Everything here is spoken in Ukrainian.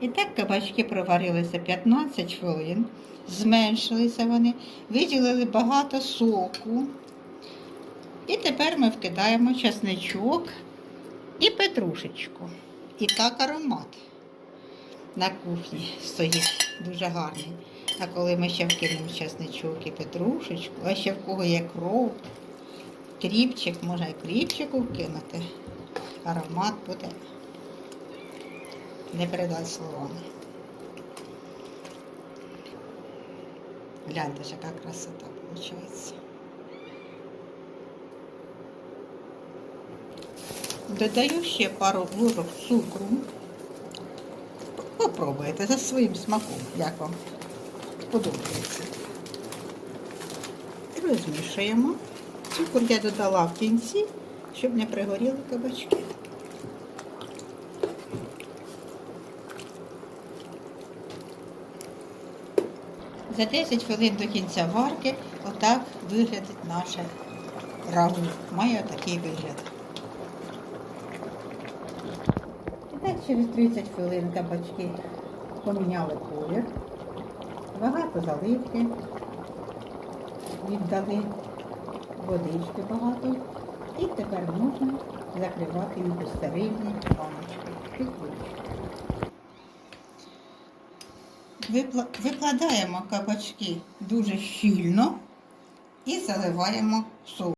І так кабачки проварилися 15 хвилин, зменшилися вони, виділили багато соку. І тепер ми вкидаємо часничок і петрушечку. І так аромат на кухні стоїть дуже гарний. А коли ми ще вкинемо часничок і петрушечку, а ще в кого є кров, кріпчик, можна і кріпчику вкинути, аромат буде не передати словами. Гляньте, яка красота виходить. Додаю ще пару ложок цукру. Попробуйте за своїм смаком, як вам подобається. Розмішуємо. Цукор я додала в кінці, щоб не пригоріли кабачки. За 10 хвилин до кінця варки отак виглядить наше рагу. Має такий вигляд. І так через 30 хвилин кабачки поміняли колір, багато заливки, віддали водички багато. І тепер можна закривати їх у стерильні баночки. Викладаємо кабачки дуже щільно і заливаємо соус.